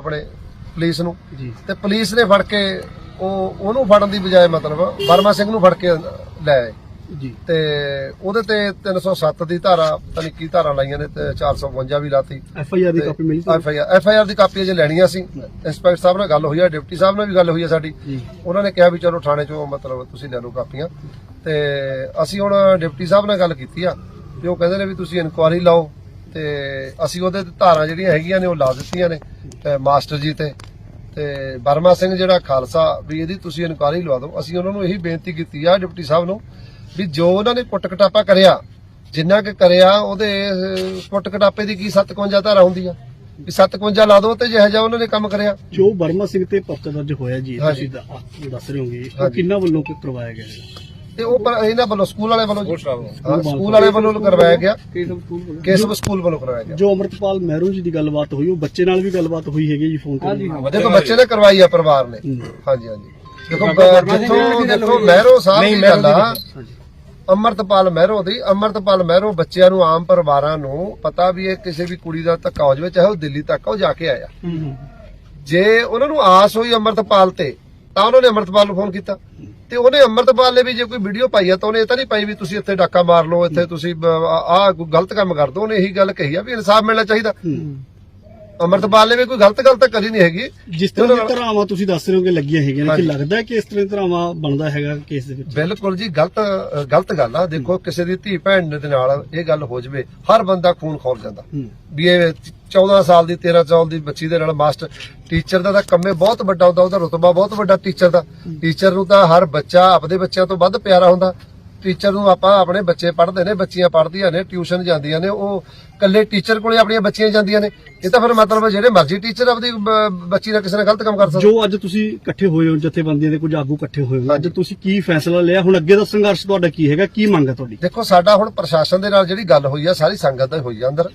ਆਪਣੇ ਪੁਲਿਸ ਨੂੰ। ਜੀ। ਤੇ ਪੁਲਿਸ ਨੇ ਫੜ ਕੇ ਉਹ ਉਹਨੂੰ ਫੜਨ ਦੀ ਬਜਾਏ ਮਤਲਬ ਵਰਮਾ ਸਿੰਘ ਨੂੰ ਫੜ ਕੇ ਲੈ ਆਏ। ਜੀ। ਤੇ ਉਹਦੇ ਤੇ 307 ਦੀ ਧਾਰਾ ਪਤਾ ਨਹੀਂ ਕੀ ਧਾਰਾ ਲਾਈਆਂ ਨੇ ਤੇ 452 ਵੀ ਲਾਤੀ। ਐਫ ਆਈ ਆਰ ਦੀ ਕਾਪੀ ਮਿਲੀ F I R F I R the copy ਅਜੇ ਲੈਣੀਆਂ ਸੀ। ਇੰਸਪੈਕਟਰ ਸਾਹਿਬ ਨਾਲ ਗੱਲ ਹੋਈ ਹੈ ਡਿਪਟੀ ਸਾਹਿਬ ਨਾਲ ਵੀ ਗੱਲ ਹੋਈ ਹੈ ਸਾਡੀ। ਉਹਨਾਂ ਨੇ ਕਿਹਾ ਵੀ ਚਲੋ ਥਾਣੇ ਚੋਂ ਮਤਲਬ ਤੁਸੀਂ ਲੈ ਲਓ ਕਾਪੀਆਂ। ਤੇ ਅਸੀਂ ਹੁਣ ਡਿਪਟੀ ਸਾਹਿਬ ਨਾਲ ਗੱਲ ਕੀਤੀ ਆ ਤੇ ਉਹ ਕਹਿੰਦੇ ਨੇ ਵੀ ਤੁਸੀਂ ਇਨਕੁਆਰੀ ਲਾਓ। ਤੇ ਅਸੀਂ ਉਹਦੇ ਤੇ ਧਾਰਾਂ ਜਿਹੜੀਆਂ ਹੈਗੀਆਂ ਨੇ ਉਹ ਲਾ ਦਿੱਤੀਆਂ ਨੇ ਤੇ ਮਾਸਟਰ ਜੀ ਤੇ ਤੇ ਬਰਮਾ ਸਿੰਘ ਜਿਹੜਾ ਖਾਲਸਾ ਵੀ ਇਹਦੀ ਤੁਸੀਂ ਇਨਕੁਆਰੀ ਲਵਾ ਦਿਓ ਅਸੀਂ ਉਹਨਾਂ ਨੂੰ ਇਹੀ ਬੇਨਤੀ ਕੀਤੀ ਆ ਡਿਪਟੀ ਸਾਹਿਬ ਨੂੰ ਵੀ ਜੋ ਉਹਨਾਂ ਨੇ ਕੁੱਟ ਕਟਾਪਾ ਕਰਿਆ ਜਿੰਨਾ ਕਿ ਕਰਿਆ ਉਹਦੇ ਕੁੱਟ ਕਟਾਪੇ ਦੀ ਕੀ 57 ਧਾਰਾ ਹੁੰਦੀ ਆ ਵੀ 57 ਲਾ ਦਿਓ ਤੇ ਜਿਹੋ ਜਿਹਾ ਉਹਨਾਂ ਨੇ ਕੰਮ ਕਰਿਆ ਜੋ ਬਰਮਾ ਸਿੰਘ ਤੇ ਪਰਚਾ ਦਰਜ ਹੋਇਆ ਜੀ। ਤੁਸੀਂ ਦੱਸ ਰਹੇ ਹੋਗੇ ਉਹ। ਕਿੰਨਾ ਵੱਲੋਂ ਕਿ ਕਰਵਾਇਆ ਗਿਆ ਹੈ ਤੇ ਉਹ ਪਰ ਇਹਨਾਂ ਵੱਲੋਂ ਸਕੂਲ ਵਾਲੇ ਵੱਲੋਂ ਹਾਂ, ਸਕੂਲ ਵਾਲੇ ਵੱਲੋਂ ਕਰਵਾਇਆ ਗਿਆ। ਕੇਸਵ ਸਕੂਲ ਵੱਲੋਂ ਕਰਵਾਇਆ ਗਿਆ। ਜੋ ਅਮਰਤਪਾਲ ਮਹਿਰੂ ਜੀ ਦੀ ਗੱਲਬਾਤ ਹੋਈ ਉਹ ਬੱਚੇ ਨਾਲ ਵੀ ਗੱਲਬਾਤ ਹੋਈ ਹੈਗੀ ਜੀ ਫੋਨ ਤੇ। ਦੇਖੋ ਬੱਚੇ ਨੇ ਕਰਵਾਈ ਆ ਪਰਿਵਾਰ ਨੇ। ਹੂੰ। ਹਾਂਜੀ ਹਾਂਜੀ। ਦੇਖੋ ਬ- ਜਿੱਥੋਂ ਦੇਖੋ ਮਹਿਰੋ ਸਾਹਿਬ ਦੀ ਗੱਲ ਆ। ਹਾਂਜੀ। ਅਮਰਤਪਾਲ ਮਹਿਰੋ ਦੀ ਅਮਰਤਪਾਲ ਮਹਿਰੋ ਬੱਚਿਆਂ ਨੂੰ ਆਮ ਪਰਿਵਾਰਾਂ ਨੂੰ ਪਤਾ ਵੀ ਇਹ ਕਿਸੇ ਵੀ ਕੁੜੀ ਦਾ ਧੱਕਾ ਹੋ ਜਾਵੇ ਚਾਹੇ ਉਹ ਦਿੱਲੀ ਤੱਕ ਆ, ਉਹ ਜਾ ਕੇ ਆਇਆ। ਹੂੰ ਜੇ ਉਹਨਾਂ ਨੂੰ ਆਸ ਹੋਈ ਅਮਰਤਪਾਲ ਤੇ ਤਾਂ ਉਹਨਾਂ ਨੇ ਅਮਰਤਪਾਲ ਨੂੰ ਫੋਨ ਕੀਤਾ। ਤੇ ਉਹਨੇ ਅਮਰਤਪਾਲ ਨੇ ਵੀ ਜੇ ਕੋਈ ਵੀਡੀਓ ਪਾਈ ਆ ਤਾਂ ਉਹਨੇ ਇਹ ਤਾਂ ਨਹੀਂ ਪਾਈ ਵੀ ਤੁਸੀਂ ਇੱਥੇ ਡਾਕਾ ਮਾਰ ਲਓ ਇੱਥੇ ਤੁਸੀਂ ਆਹ ਕੋਈ ਗਲਤ ਕੰਮ ਕਰ ਦੋ ਉਹਨੇ ਇਹੀ ਗੱਲ ਕਹੀ ਆ ਵੀ ਇਨਸਾਫ ਮਿਲਣਾ ਚਾਹੀਦਾ। ਅਮਰਤਪਾਲ ਨੇ ਵੀ ਕੋਈ ਗਲਤ ਗੱਲ ਤਾਂ ਕਰੀ ਨਹੀਂ ਹੈਗੀ। ਜਿਸ ਤਰ੍ਹਾਂ ਦੀ ਧਰਾਵਾਂ ਤੁਸੀਂ ਦੱਸ ਰਹੇ ਹੋ ਕਿ ਲੱਗੀਆਂ ਹੈਗੀਆਂ ਨੇ ਕਿ। ਲੱਗਦਾ ਕਿ ਇਸ ਤਰ੍ਹਾਂ ਦੀ ਧਰਾਵਾਂ ਬਣਦਾ ਹੈਗਾ ਕੇਸ ਦੇ ਵਿੱਚ? ਬਿਲਕੁਲ ਜੀ ਗਲਤ ਗਲਤ ਗੱਲ ਆ। ਦੇਖੋ ਕਿਸੇ ਦੀ ਧੀ ਭੈਣ ਦੇ ਨਾਲ ਇਹ ਗੱਲ ਹੋ ਜਵੇ ਹਰ ਬੰਦਾ ਖੂਨ ਖੋਲ ਜਾਂਦਾ। ਵੀ ਇਹ 14 ਸਾਲ ਦੀ 13 ਸਾਲ ਦੀ ਬੱਚੀ ਦੇ ਨਾਲ ਮਾਸਟਰ ਟੀਚਰ ਦਾ ਤਾਂ ਕੰਮੇ ਬਹੁਤ ਵੱਡਾ ਹੁੰਦਾ ਉਹਦਾ ਰੁਤਬਾ ਬਹੁਤ ਵੱਡਾ ਟੀਚਰ ਦਾ। ਟੀਚਰ ਨੂੰ ਤਾਂ ਹਰ ਬੱਚਾ ਆਪਦੇ ਬੱਚਿਆਂ ਤੋਂ ਵੱਧ ਪਿਆਰਾ ਹੁੰਦਾ। ਟੀਚਰ ਨੂੰ ਆਪਾਂ ਆਪਣੇ ਬੱਚੇ ਪੜ੍ਹਦੇ ਨੇ ਬੱਚੀਆਂ ਪੜ੍ਹਦੀਆਂ ਨੇ ਟਿਊਸ਼ਨ ਜਾਂਦੀਆਂ ਨੇ ਉਹ ਇਕੱਲੇ ਟੀਚਰ ਕੋਲੇ ਆਪਣੀਆਂ ਬੱਚੀਆਂ ਜਾਂਦੀਆਂ ਨੇ। ਇਹ ਤਾਂ ਫਿਰ ਮਤਲਬ ਜਿਹੜੇ ਮਰਜ਼ੀ ਟੀਚਰ ਆਪਦੀ ਬੱਚੀ ਨਾਲ ਕਿਸੇ ਨਾਲ ਗਲਤ ਕੰਮ ਕਰ ਸਕਦਾ। ਜੋ ਅੱਜ ਤੁਸੀਂ ਇਕੱਠੇ ਹੋਏ ਹੋ ਜਥੇਬੰਦੀਆਂ ਦੇ ਕੁਝ ਆਗੂ ਇਕੱਠੇ ਹੋਏ ਹੋ ਅੱਜ। ਤੁਸੀਂ ਕੀ ਫੈਸਲਾ ਲਿਆ? ਹੁਣ ਅੱਗੇ ਦਾ ਸੰਘਰਸ਼ ਤੁਹਾਡਾ ਕੀ ਹੈਗਾ? ਕੀ ਮੰਗ ਹੈ ਤੁਹਾਡੀ? ਦੇਖੋ ਸਾਡਾ ਹੁਣ ਪ੍ਰਸ਼ਾਸਨ ਦੇ ਨਾਲ ਜਿਹੜੀ ਗੱਲ ਹੋਈ ਆ ਸਾਰੀ ਸੰਗਤ ਦਾ ਹੋਈ ਆ ਅੰਦਰ।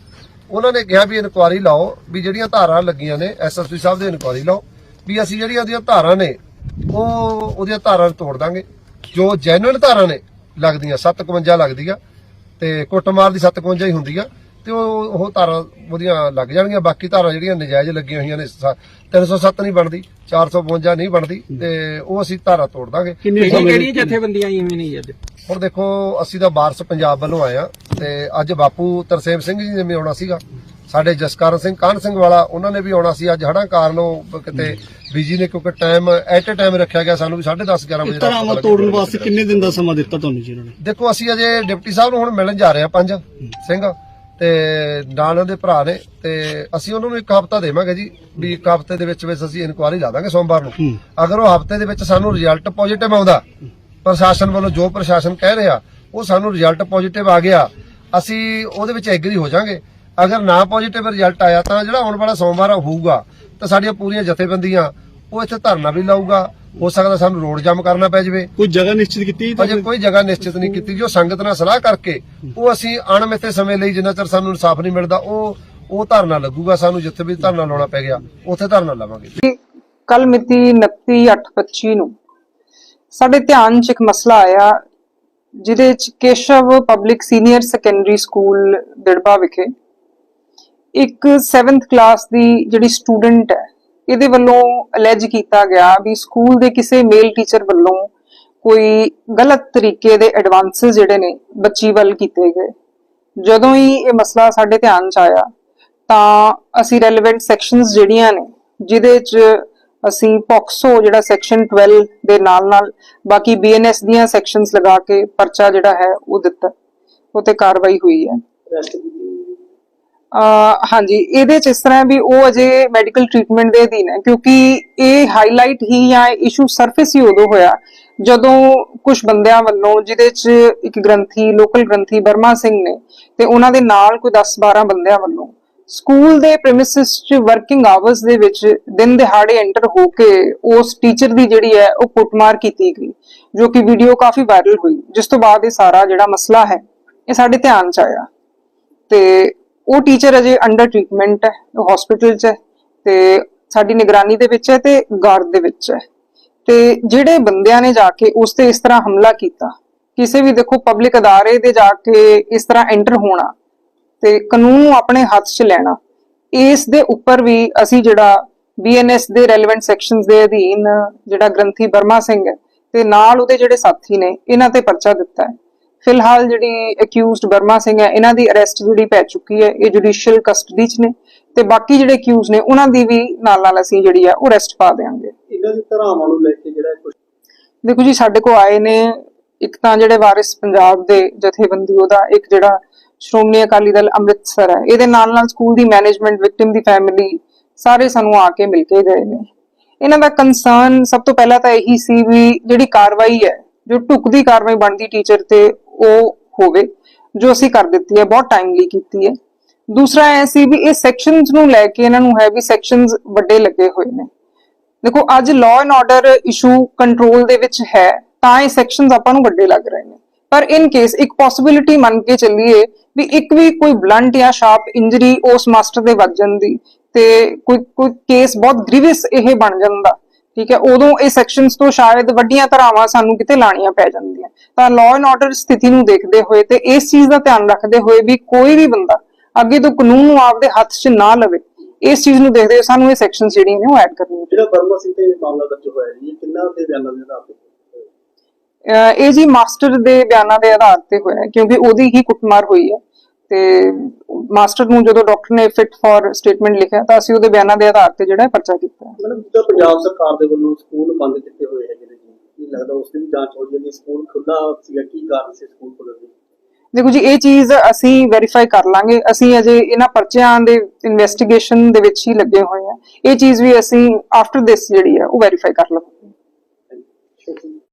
ਉਹਨਾਂ ਨੇ ਕਿਹਾ ਵੀ ਇਨਕੁਆਰੀ ਲਾਓ ਵੀ ਜਿਹੜੀਆਂ ਧਾਰਾਂ ਲੱਗੀਆਂ ਨੇ ਐਸਐਸਪੀ ਸਾਹਿਬ ਦੇ ਇਨਕੁਆਰੀ ਲਾਓ ਵੀ ਅਸੀਂ ਜਿਹੜੀਆਂ ਉਹਦੀਆਂ ਧਾਰਾਂ ਨੇ ਉਹ ਉਹਦੀਆਂ ਧਾਰਾਂ ਨੂੰ ਤੋੜ ਦਾਂਗੇ। ਜੋ ਜੈਨੂਇਨ ਧਾਰਾਂ ਨੇ ਲੱਗਦੀਆਂ 751 ਲੱਗਦੀ ਆ ਤੇ ਕੁੱਟਮਾਰ ਦੀ 751 ਹੀ ਹੁੰਦੀ ਆ ਤੇ ਉਹ ਉਹ ਧਾਰਾਂ ਉਹਦੀਆਂ ਲੱਗ ਜਾਣਗੀਆਂ ਬਾਕੀ ਧਾਰਾਂ ਜਿਹੜੀਆਂ ਨਜਾਇਜ਼ ਲੱਗੀਆਂ ਹੋਈਆਂ ਨੇ ਸ- 307 ਨਹੀਂ ਬਣਦੀ 452 ਨਹੀਂ ਬਣਦੀ ਤੇ ਉਹ ਅਸੀਂ ਧਾਰਾ ਤੋੜ ਦਾਂਗੇ। ਕਿਹੜੀਆਂ ਜਥੇਬੰਦੀਆਂ ਆਈਆਂ ਹੋਈਆਂ ਨੇ ਜੀ ਅੱਜ? ਹੁਣ ਦੇਖੋ ਅਸੀਂ ਤਾਂ ਬਾਰਸ ਪੰਜਾਬ ਵੱਲੋਂ ਆਏ ਆ ਤੇ ਅੱਜ ਬਾਪੂ ਤਰਸੇਮ ਸਿੰਘ ਜੀ ਨੇ ਵੀ ਆਉਣਾ ਸੀਗਾ। ਸਾਡੇ ਜਸਕਰਨ ਸਿੰਘ ਕਾਹਨ ਸਿੰਘ ਵਾਲਾ ਉਹਨਾਂ ਨੇ ਵੀ ਆਉਣਾ ਸੀ। ਅੱਜ ਹੜਾਂ ਕਾਰਨ ਉਹ ਕਿਤੇ ਬੀਜੀ ਨੇ ਕਿਉਂਕਿ ਟਾਈਮ ਐਟ ਅ ਟਾਈਮ ਰੱਖਿਆ ਗਿਆ ਸਾਨੂੰ ਵੀ 10:30 11 ਵਜੇ ਧਰਾਵਾਂ ਪਤਾ ਤੋੜਨ। ਵਾਸਤੇ ਕਿੰਨੇ ਦਿਨ ਦਾ ਸਮਾਂ ਦਿੱਤਾ ਤੁਹਾਨੂੰ ਜੀ ਇਹਨਾਂ ਨੇ? ਦੇਖੋ ਅਸੀਂ ਅਜੇ ਡਿਪਟੀ ਸਾਹਿਬ ਨੂੰ ਹੁਣ ਮਿਲਣ ਜਾ ਰਹੇ ਆ ਪੰਜ ਸਿੰਘ। ਤੇ ਨਾਲ ਉਹਨਾਂ ਦੇ ਭਰਾ ਨੇ ਤੇ ਅਸੀਂ ਉਹਨਾਂ ਨੂੰ ਇੱਕ ਹਫ਼ਤਾ ਦੇਵਾਂਗੇ ਜੀ ਵੀ ਇੱਕ ਹਫ਼ਤੇ ਦੇ ਵਿੱਚ ਵਿੱਚ ਅਸੀਂ ਇਨਕੁਆਰੀ ਲਾ ਦਾਂਗੇ ਸੋਮਵਾਰ ਨੂੰ। ਅਗਰ ਉਹ ਹਫ਼ਤੇ ਦੇ ਵਿੱਚ ਸਾਨੂੰ ਰਿਜ਼ਲਟ ਪੋਜ਼ਿਟਿਵ ਆਉਂਦਾ ਪ੍ਰਸ਼ਾਸਨ ਵੱਲੋਂ ਜੋ ਪ੍ਰਸ਼ਾਸਨ ਕਹਿ ਰਿਹਾ ਉਹ ਸਾਨੂੰ ਰਿਜ਼ਲਟ ਪੋਜ਼ਿਟਿਵ ਆ ਗਿਆ। ਅਸੀਂ ਉਹਦੇ ਵਿੱਚ ਐਗਰੀ ਹੋ ਜਾਾਂਗੇ। ਅਗਰ ਨਾ ਪੋਜ਼ਿਟਿਵ ਰਿਜ਼ਲਟ ਆਇਆ ਤਾਂ ਜਿਹੜਾ ਆਉਣ ਵਾਲਾ ਸੋਮਵਾਰ ਹੋਊਗਾ। ਤਾਂ ਸਾਡੀਆਂ ਪੂਰੀਆਂ ਜਥੇਬੰਦੀਆਂ ਉਹ ਇੱਥੇ ਧਰਨਾ ਵੀ ਲਾਊਗਾ। ਹੋ ਸਕਦਾ ਸਾਨੂੰ ਰੋਡ ਜਾਮ ਕਰਨਾ ਪੈ ਜਾਵੇ। ਕੋਈ ਜਗ੍ਹਾ ਨਿਸ਼ਚਿਤ ਕੀਤੀ ਜੀ ਅਜੇ ਕੋਈ ਜਗ੍ਹਾ ਨਿਸ਼ਚਿਤ ਨਹੀਂ ਕੀਤੀ। ਜੋ ਸੰਗਤ ਨਾਲ ਸਲਾਹ ਕਰਕੇ ਉਹ ਅਸੀਂ ਅਣਮਿੱਥੇ ਸਮੇਂ ਲਈ ਜਿੰਨਾ ਚਿਰ ਸਾਨੂੰ ਇਨਸਾਫ ਨਹੀਂ ਮਿਲਦਾ ਉਹ ਉਹ ਧਰਨਾ ਲੱਗੂਗਾ ਸਾਨੂੰ ਜਿੱਥੇ ਵੀ ਧਰਨਾ ਲਾਉਣਾ ਪੈ ਗਿਆ ਉੱਥੇ ਧਰਨਾ ਲਾਵਾਂਗੇ। ਕੱਲ ਮਿਤੀ 29/8/25 ਨੂੰ ਸਾਡੇ ਧਿਆਨ 'ਚ ਇੱਕ ਮਸਲਾ ਆਇਆ, ਜਿਹਦੇ 'ਚ Keshav public senior secondary school Dirba ਵਿਖੇ ਇੱਕ 7th ਕਲਾਸ ਦੀ ਜਿਹੜੀ ਸਟੂਡੈਂਟ ਹੈ, ਇਹਦੇ ਵੱਲੋਂ ਅਲੈਜ ਕੀਤਾ ਗਿਆ ਵੀ ਸਕੂਲ ਦੇ ਕਿਸੇ ਮੇਲ ਟੀਚਰ ਵੱਲੋਂ ਕੋਈ ਗਲਤ ਤਰੀਕੇ ਦੇ ਐਡਵਾਂਸਸ ਜਿਹੜੇ ਨੇ ਬੱਚੀ ਵੱਲ ਕੀਤੇ ਗਏ। ਜਦੋਂ ਹੀ ਇਹ ਮਸਲਾ ਸਾਡੇ ਧਿਆਨ 'ਚ ਆਇਆ, ਤਾਂ ਅਸੀਂ ਰੈਲੇਵੈਂਟ ਸੈਕਸ਼ਨਸ ਜਿਹੜੀਆਂ ਨੇ, ਜਿਹਦੇ 'ਚ ਅਸੀਂ ਪੌਕਸੋ ਜਿਹੜਾ ਸੈਕਸ਼ਨ 12 ਦੇ ਨਾਲ ਨਾਲ ਬਾਕੀ ਬੀਐਨਐਸ ਦੀਆਂ ਸੈਕਸ਼ਨਸ ਲਗਾ ਕੇ ਪਰਚਾ ਜਿਹੜਾ ਹੈ ਉਹ ਦਿੱਤਾ। ਉਹ ਤੇ ਕਾਰਵਾਈ ਹੋਈ ਹੈ। ਅਹ ਹਾਂਜੀ, ਇਹਦੇ ਚ ਇਸ ਤਰ੍ਹਾਂ ਵੀ ਉਹ ਅਜੇ ਮੈਡੀਕਲ ਟ੍ਰੀਟਮੈਂਟ ਦੇ ਅਧੀਨ ਹੈ, ਕਿਉਂਕਿ ਇਹ ਹਾਈਲਾਈਟ ਹੀ ਜਾਂ ਇਸ਼ੂ ਸਰਫੇਸ ਹੀ ਉਦੋਂ ਹੋਇਆ ਜਦੋਂ ਕੁਝ ਬੰਦਿਆਂ ਵੱਲੋਂ ਜਿਹਦੇ ਚ ਇੱਕ ਗ੍ਰੰਥੀ ਲੋਕਲ ਗ੍ਰੰਥੀ ਬਰਮਾ ਸਿੰਘ ਨੇ ਤੇ ਉਹਨਾਂ ਦੇ ਨਾਲ ਕੋਈ 10-12 ਬੰਦਿਆਂ ਵੱਲੋਂ ਸਕੂਲ ਦੇ ਪ੍ਰੈਮਿਸਿਸ ਚ ਵਰਕਿੰਗ ਆਵਰਸ ਦੇ ਵਿੱਚ ਦਿਨ ਦਿਹਾੜੇ ਐਂਟਰ ਹੋ ਕੇ ਉਸ ਟੀਚਰ ਦੀ ਜਿਹੜੀ ਹੈ ਉਹ ਕੁੱਟਮਾਰ ਕੀਤੀ ਗਈ, ਜੋ ਕਿ ਵੀਡੀਓ ਕਾਫੀ ਵਾਇਰਲ ਹੋਈ, ਜਿਸ ਤੋਂ ਬਾਅਦ ਇਹ ਸਾਰਾ ਜਿਹੜਾ ਮਸਲਾ ਹੈ, ਇਹ ਸਾਡੇ ਧਿਆਨ ਚ ਆਇਆ। ਤੇ ਉਹ ਟੀਚਰ ਅਜੇ ਅੰਡਰ ਟ੍ਰੀਟਮੈਂਟ ਹੈ, ਉਹ ਹਸਪੀਟਲ 'ਚ ਹੈ ਤੇ ਸਾਡੀ ਨਿਗਰਾਨੀ ਦੇ ਵਿੱਚ ਹੈ ਤੇ ਗਾਰਡ ਦੇ ਵਿੱਚ ਹੈ। ਤੇ ਜਿਹੜੇ ਬੰਦਿਆਂ ਨੇ ਜਾ ਕੇ ਉਸ ਤੇ ਇਸ ਤਰ੍ਹਾਂ ਹਮਲਾ ਕੀਤਾ, ਕਿਸੇ ਵੀ ਦੇਖੋ ਪਬਲਿਕ ਅਦਾਰੇ ਦੇ ਜਾ ਕੇ ਇਸ ਤਰ੍ਹਾਂ ਐਂਟਰ ਹੋਣਾ ਤੇ ਕਾਨੂੰਨ ਨੂੰ ਆਪਣੇ ਹੱਥ 'ਚ ਲੈਣਾ। ਇਸ ਦੇ ਉੱਪਰ ਵੀ ਅਸੀਂ ਜਿਹੜਾ ਬੀਐਨਐਸ ਦੇ ਰੈਲੇਵੈਂਟ ਸੈਕਸ਼ਨਸ ਦੇ ਅਧੀਨ ਜਿਹੜਾ ਗ੍ਰੰਥੀ ਬਰਮਾ ਸਿੰਘ ਹੈ ਤੇ ਨਾਲ ਉਹਦੇ ਜਿਹੜੇ ਸਾਥੀ ਨੇ ਇਹਨਾਂ ਤੇ ਪਰਚਾ ਦਿੱਤਾ ਹੈ। ਫਿਲਹਾਲ ਜਿਹੜੀ ਅਕਿਊਜ਼ਡ ਬਰਮਾ ਸਿੰਘ ਹੈ ਇਹਨਾਂ ਦੀ ਅਰੈਸਟ ਜਿਹੜੀ ਪੈ ਚੁੱਕੀ ਹੈ ਇਹ ਜੁਡੀਸ਼ੀਅਲ ਕਸਟਡੀ 'ਚ ਨੇ ਤੇ ਬਾਕੀ ਜਿਹੜੇ ਅਕਿਊਜ਼ ਨੇ ਉਹਨਾਂ ਦੀ ਵੀ ਨਾਲ ਨਾਲ ਅਸੀਂ ਜਿਹੜੀ ਆ ਉਹ ਅਰੈਸਟ ਪਾ ਦੇਵਾਂਗੇ ਇਹਨਾਂ ਦੀ ਧਰਾਵਾਂ ਨੂੰ ਲੈ ਕੇ ਜਿਹੜਾ ਕੁਝ ਦੇਖੋ ਜੀ ਸਾਡੇ ਕੋਲ ਆਏ ਨੇ ਇੱਕ ਤਾਂ ਜਿਹੜੇ ਵਾਰਿਸ ਪੰਜਾਬ ਦੇ ਜਥੇਬੰਦੀ ਉਹਦਾ ਇੱਕ ਜਿਹੜਾ ਸ਼੍ਰੋਮਣੀ ਅਕਾਲੀ ਦਲ ਅੰਮ੍ਰਿਤਸਰ ਹੈ। ਇਹਦੇ ਨਾਲ ਨਾਲ ਸਕੂਲ ਦੀ ਮੈਨੇਜਮੈਂਟ ਵਿਕਟਿਮ ਦੀ ਫੈਮਿਲੀ ਸਾਰੇ ਸਾਨੂੰ ਆ ਕੇ ਮਿਲ ਕੇ ਗਏ ਨੇ। ਇਹਨਾਂ ਦਾ ਕੰਸਰਨ ਸਭ ਤੋਂ ਪਹਿਲਾਂ ਤਾਂ ਇਹੀ ਸੀ ਵੀ ਜਿਹੜੀ ਕਾਰਵਾਈ ਹੈ, ਜੋ ਢੁਕਦੀ ਕਾਰਵਾਈ ਬਣਦੀ ਟੀਚਰ ਤੇ, ਉਹ ਹੋਵੇ, ਜੋ ਅਸੀਂ ਕਰ ਦਿੱਤੀ ਹੈ, ਬਹੁਤ ਟਾਈਮਲੀ ਕੀਤੀ ਹੈ। ਦੂਸਰਾ ਇਹ ਸੀ ਵੀ ਇਹ ਸੈਕਸ਼ਨਸ ਨੂੰ ਲੈ ਕੇ ਇਹਨਾਂ ਨੂੰ ਹੈ ਵੀ ਸੈਕਸ਼ਨਸ ਵੱਡੇ ਲੱਗੇ ਹੋਏ ਨੇ। ਦੇਖੋ, ਅੱਜ law and order issue control ਦੇ ਵਿੱਚ ਹੈ, ਤਾਂ ਇਹ ਸੈਕਸ਼ਨਸ ਆਪਾਂ ਨੂੰ ਵੱਡੇ ਲੱਗ ਰਹੇ ਨੇ। ਪਰ ਇਨ ਕੇਸ ਇੱਕ ਪੋਸਿਬਿਲਿਟੀ ਮੰਨ ਕੇ ਚੱਲੀਏ ਵੀ ਇੱਕ ਵੀ ਕੋਈ ਬਲੰਟ ਜਾਂ ਸ਼ਾਰਪ ਇੰਜਰੀ ਉਸ ਮਾਸਟਰ ਦੇ ਵੱਜ ਜਾਂਦੀ ਤੇ ਕੋਈ ਕੋਈ ਕੇਸ ਬਹੁਤ ਗ੍ਰੀਵਸ ਇਹ ਬਣ ਜਾਂਦਾ, ਠੀਕ ਹੈ, ਉਦੋਂ ਇਹ ਸੈਕਸ਼ਨਸ ਤੋਂ ਸ਼ਾਇਦ ਵੱਡੀਆਂ ਧਾਰਾਵਾਂ ਸਾਨੂੰ ਕਿਤੇ ਲਾਣੀਆਂ ਪੈ ਜਾਂਦੀਆਂ। ਤਾਂ ਲਾਅ ਐਂਡ ਆਰਡਰ ਸਥਿਤੀ ਨੂੰ ਦੇਖਦੇ ਹੋਏ ਤੇ ਇਸ ਚੀਜ਼ ਦਾ ਧਿਆਨ ਰੱਖਦੇ ਹੋਏ ਵੀ ਕੋਈ ਵੀ ਬੰਦਾ ਅੱਗੇ ਤੋਂ ਕਾਨੂੰਨ ਨੂੰ ਆਪਦੇ ਹੱਥ 'ਚ ਨਾ ਲਵੇ, ਇਸ ਚੀਜ਼ ਨੂੰ ਦੇਖਦੇ ਹੋਏ ਸਾਨੂੰ ਇਹ ਸੈਕਸ਼ਨਸ ਜਿਹੜੀਆਂ ਨੇ ਉਹ ਐਡ ਕਰਨੀਆਂ ਜਿਹੜਾ ਬਰਮਾ ਸਿੰਘ ਤੇ ਮਾਮਲਾ ਦਰਜ ਹੋਇਆ ਜੀ ਕਿੰਨਾ ਤੇ ਬਿਆਨਾਂ ਦੇ ਆਧਾਰ ਤੇ ਇਹ ਜੀ ਮਾਸਟਰ ਦੇ ਬਿਆਨਾਂ ਦੇ ਆਧਾਰ ਤੇ ਹੋਇਆ ਕਿਉਂਕਿ ਉਹਦੀ ਹੀ ਕੁੱਟਮਾਰ ਹੋਈ ਹੈ ਤੇ ਮਾਸਟਰ ਨੂੰ ਜਦੋਂ ਡਾਕਟਰ ਨੇ ਫਿਟ ਫॉर ਸਟੇਟਮੈਂਟ ਲਿਖਿਆ ਤਾਂ ਅਸੀਂ ਉਹਦੇ ਬਿਆਨਾਂ ਦੇ ਆਧਾਰ ਤੇ ਜਿਹੜਾ ਪਰਚਾ ਕੀਤਾ ਹੈ। ਮਤਲਬ ਜਿੱਦਾਂ ਪੰਜਾਬ ਸਰਕਾਰ ਦੇ ਵੱਲੋਂ ਸਕੂਲ ਬੰਦ ਕੀਤੇ ਹੋਏ ਹੈਗੇ ਨੇ ਜੀ ਕੀ ਲੱਗਦਾ ਉਸ ਦੀ ਵੀ ਜਾਂਚ ਹੋ ਜਾਏਗੀ ਸਕੂਲ ਖੁੱਲਾ ਸੀਗਾ ਕੀ ਕਾਰਨ ਸੀ ਸਕੂਲ ਖੁੱਲ੍ਹਣ ਦੇ? ਦੇਖੋ ਜੀ ਇਹ ਚੀਜ਼ ਅਸੀਂ ਵੈਰੀਫਾਈ ਕਰ ਲਾਂਗੇ ਅਸੀਂ ਅਜੇ ਇਹਨਾਂ ਪਰਚਿਆਂ ਦੇ ਇਨਵੈਸਟੀਗੇਸ਼ਨ ਦੇ ਵਿੱਚ ਹੀ ਲੱਗੇ ਹੋਏ ਹਾਂ। ਇਹ ਚੀਜ਼ ਵੀ ਅਸੀਂ ਆਫਟਰ ਦਿਸ ਜਿਹੜੀ ਹੈ ਉਹ ਵੈਰੀਫਾਈ ਕਰ ਲਵਾਂਗੇ।